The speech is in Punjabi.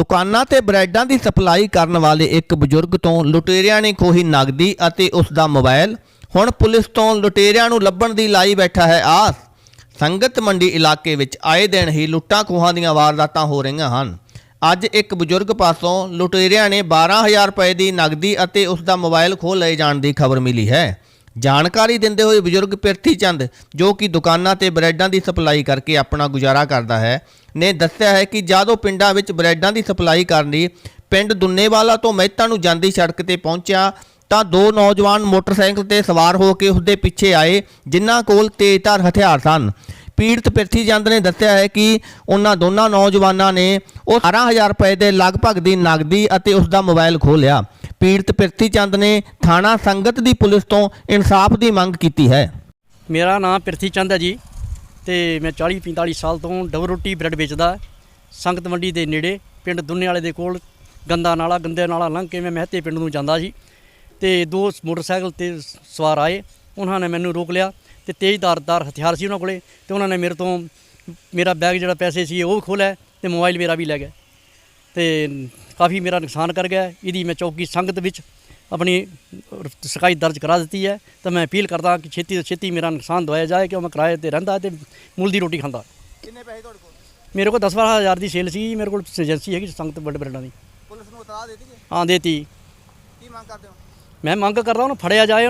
ਦੁਕਾਨਾਂ ਤੇ ਬ੍ਰੈਡਾਂ ਦੀ ਸਪਲਾਈ ਕਰਨ ਵਾਲੇ ਇੱਕ ਬਜ਼ੁਰਗ ਤੋਂ ਲੁਟੇਰਿਆਂ ਨੇ ਖੋਹੀ ਨਗਦੀ ਅਤੇ ਉਸ ਦਾ ਮੋਬਾਈਲ। ਹੁਣ ਪੁਲਿਸ ਤੋਂ ਲੁਟੇਰਿਆਂ ਨੂੰ ਲੱਭਣ ਦੀ ਲਾਈ ਬੈਠਾ ਹੈ ਆਸ। ਸੰਗਤ ਮੰਡੀ ਇਲਾਕੇ ਵਿੱਚ ਆਏ ਦਿਨ ਹੀ ਲੁੱਟਾਂ ਖੋਹਾਂ ਦੀਆਂ ਵਾਰਦਾਤਾਂ ਹੋ ਰਹੀਆਂ ਹਨ। ਅੱਜ ਇੱਕ ਬਜ਼ੁਰਗ ਪਾਸੋਂ ਲੁਟੇਰਿਆਂ ਨੇ 12000 ਰੁਪਏ ਦੀ ਨਗਦੀ ਅਤੇ ਉਸ ਦਾ ਮੋਬਾਈਲ ਖੋਹ ਲਏ ਜਾਣ ਦੀ ਖਬਰ ਮਿਲੀ ਹੈ। ਜਾਣਕਾਰੀ ਦਿੰਦੇ ਹੋਏ ਬਜ਼ੁਰਗ ਪਿਰਥੀ ਚੰਦ, ਜੋ ਕਿ ਦੁਕਾਨਾਂ ਤੇ ਬ੍ਰੈਡਾਂ ਦੀ ਸਪਲਾਈ ਕਰਕੇ ਆਪਣਾ ਗੁਜ਼ਾਰਾ ਕਰਦਾ ਹੈ, ਨੇ ਦੱਸਿਆ ਹੈ ਕਿ ਜਦੋਂ ਪਿੰਡਾਂ ਵਿੱਚ ਬ੍ਰੈਡਾਂ ਦੀ ਸਪਲਾਈ ਕਰਨ ਲਈ ਪਿੰਡ ਦੁੰਨੇਵਾਲਾ ਤੋਂ ਮਹਿਤਾ ਨੂੰ ਜਾਂਦੀ ਸੜਕ ਤੇ ਪਹੁੰਚਿਆ, ਤਾਂ ਦੋ ਨੌਜਵਾਨ ਮੋਟਰਸਾਈਕਲ ਤੇ ਸਵਾਰ ਹੋ ਕੇ ਉਸਦੇ ਪਿੱਛੇ ਆਏ, ਜਿਨ੍ਹਾਂ ਕੋਲ ਤੇਜ਼ਧਾਰ ਹਥਿਆਰ ਸਨ। ਪੀੜਤ ਪਿਰਥੀ ਚੰਦ ਨੇ ਦੱਸਿਆ ਹੈ ਕਿ ਉਹਨਾਂ ਦੋਨਾਂ ਨੌਜਵਾਨਾਂ ਨੇ ਉਹ 18000 ਰੁਪਏ ਦੇ ਲਗਭਗ ਦੀ ਨਗਦੀ ਅਤੇ ਉਸ ਦਾ ਮੋਬਾਈਲ ਖੋਹ ਲਿਆ। ਪੀੜਤ ਪਿਰਥੀ ਚੰਦ ਨੇ ਥਾਣਾ ਸੰਗਤ ਦੀ ਪੁਲਿਸ ਤੋਂ ਇਨਸਾਫ ਦੀ ਮੰਗ ਕੀਤੀ ਹੈ। ਮੇਰਾ ਨਾਮ ਪ੍ਰਿਥੀ ਚੰਦ ਹੈ ਜੀ ਤੇ ਮੈਂ 40 45 ਸਾਲ ਤੋਂ ਡਬਲ ਰੋਟੀ ਬ੍ਰੈਡ ਵੇਚਦਾ, ਸੰਗਤ ਮੰਡੀ ਦੇ ਨੇੜੇ, ਪਿੰਡ ਦੁੰਨੇ ਵਾਲੇ ਦੇ ਕੋਲ, ਗੰਦਾ ਨਾਲਾ, ਗੰਦੇ ਨਾਲਾ ਲੰਘ ਕੇ ਮੈਂ ਮਹਿਤੇ ਪਿੰਡ ਨੂੰ ਜਾਂਦਾ ਸੀ ਤੇ ਦੋ ਮੋਟਰਸਾਈਕਲ ਤੇ ਸਵਾਰ ਆਏ, ਉਹਨਾਂ ਨੇ ਮੈਨੂੰ ਰੋਕ ਲਿਆ ਤੇ ਤੇਜ਼ਧਾਰਦਾਰ ਹਥਿਆਰ ਸੀ ਉਹਨਾਂ ਕੋਲੇ ਤੇ ਉਹਨਾਂ ਨੇ ਮੇਰੇ ਤੋਂ, ਮੇਰਾ ਬੈਗ ਜਿਹੜਾ ਪੈਸੇ ਸੀ ਉਹ ਖੋਹ ਲਿਆ ਤੇ ਮੋਬਾਈਲ ਮੇਰਾ ਵੀ ਲੈ ਗਏ ਤੇ ਕਾਫੀ ਮੇਰਾ ਨੁਕਸਾਨ ਕਰ ਗਿਆ ਇਹਦੀ ਮੈਂ ਚੌਕੀ ਸੰਗਤ ਵਿੱਚ ਆਪਣੀ ਸ਼ਿਕਾਇਤ ਦਰਜ ਕਰਾ ਦਿੱਤੀ ਹੈ। ਤਾਂ ਮੈਂ ਅਪੀਲ ਕਰਦਾ ਕਿ ਛੇਤੀ ਤੋਂ ਛੇਤੀ ਮੇਰਾ ਨੁਕਸਾਨ ਦਵਾਇਆ ਜਾਏ ਕਿ ਮੈਂ ਕਿਰਾਏ ਤੇ ਰਹਿੰਦਾ ਤੇ ਮੁੱਲ ਦੀ ਰੋਟੀ ਖਾਂਦਾ। ਕਿੰਨੇ ਪੈਸੇ ਤੁਹਾਡੇ ਕੋਲ? ਮੇਰੇ ਕੋਲ 10 ਹਜ਼ਾਰ ਦੀ ਸੇਲ ਸੀ ਮੇਰੇ ਕੋਲ ਏਜੰਸੀ ਹੈਗੀ ਸੰਗਤ ਵੱਡੇ ਬਰਡਾਂ ਦੀ। ਪੁਲਿਸ ਨੂੰ ਉਤਰਾ ਦੇ ਦਿੱਤੀ ਹਾਂ ਦੇਤੀ। ਕੀ ਮੰਗ ਕਰਦੇ ਹੋ? ਮੈਂ ਮੰਗ ਕਰਦਾ ਉਹਨੂੰ ਫੜਿਆ ਜਾਏ